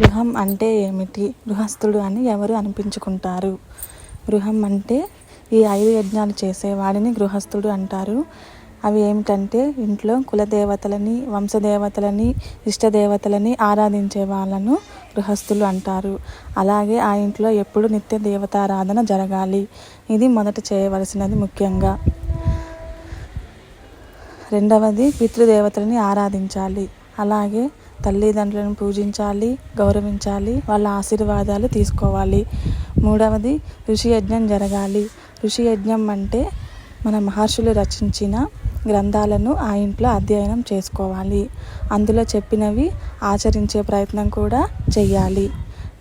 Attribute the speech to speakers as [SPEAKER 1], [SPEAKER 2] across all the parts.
[SPEAKER 1] గృహం అంటే ఏమిటి? గృహస్థుడు అని ఎవరు అనిపించుకుంటారు? గృహం అంటే ఈ ఐదు యజ్ఞాలు చేసేవాడిని గృహస్థుడు అంటారు. అవి ఏమిటంటే ఇంట్లో కులదేవతలని వంశదేవతలని ఇష్టదేవతలని ఆరాధించే వాళ్ళను గృహస్థులు అంటారు. అలాగే ఆ ఇంట్లో ఎప్పుడు నిత్య దేవతారాధన జరగాలి? ఇది మొదట చేయవలసినది ముఖ్యంగా. రెండవది పితృదేవతలని ఆరాధించాలి. అలాగే తల్లిదండ్రులను పూజించాలి గౌరవించాలి వాళ్ళ ఆశీర్వాదాలు తీసుకోవాలి. మూడవది ఋషి యజ్ఞం జరగాలి. ఋషి యజ్ఞం అంటే మన మహర్షులు రచించిన గ్రంథాలను ఆ ఇంట్లో అధ్యయనం చేసుకోవాలి. అందులో చెప్పినవి ఆచరించే ప్రయత్నం కూడా చేయాలి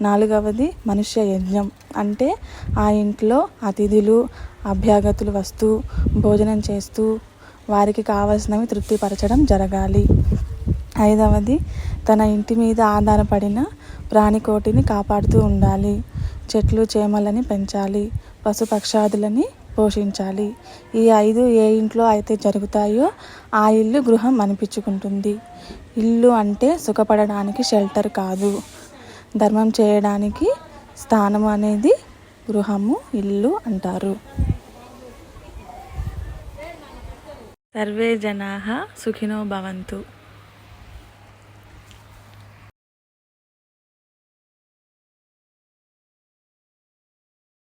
[SPEAKER 1] నాలుగవది మనుష్య యజ్ఞం అంటే ఆ ఇంట్లో అతిథులు అభ్యాగతులు వస్తూ భోజనం చేస్తూ వారికి కావలసినవి తృప్తిపరచడం జరగాలి. ఐదవది తన ఇంటి మీద ఆధారపడిన ప్రాణికోటిని కాపాడుతూ ఉండాలి. చెట్లు చేమలని పెంచాలి. పశుపక్షాదులని పోషించాలి. ఈ ఐదు ఏ ఇంట్లో అయితే జరుగుతాయో ఆ ఇల్లు గృహం అనిపించుకుంటుంది. ఇల్లు అంటే సుఖపడడానికి షెల్టర్ కాదు. ధర్మం చేయడానికి స్థానం అనేది గృహము ఇల్లు అంటారు. సర్వే జనా సుఖినో భవంతు.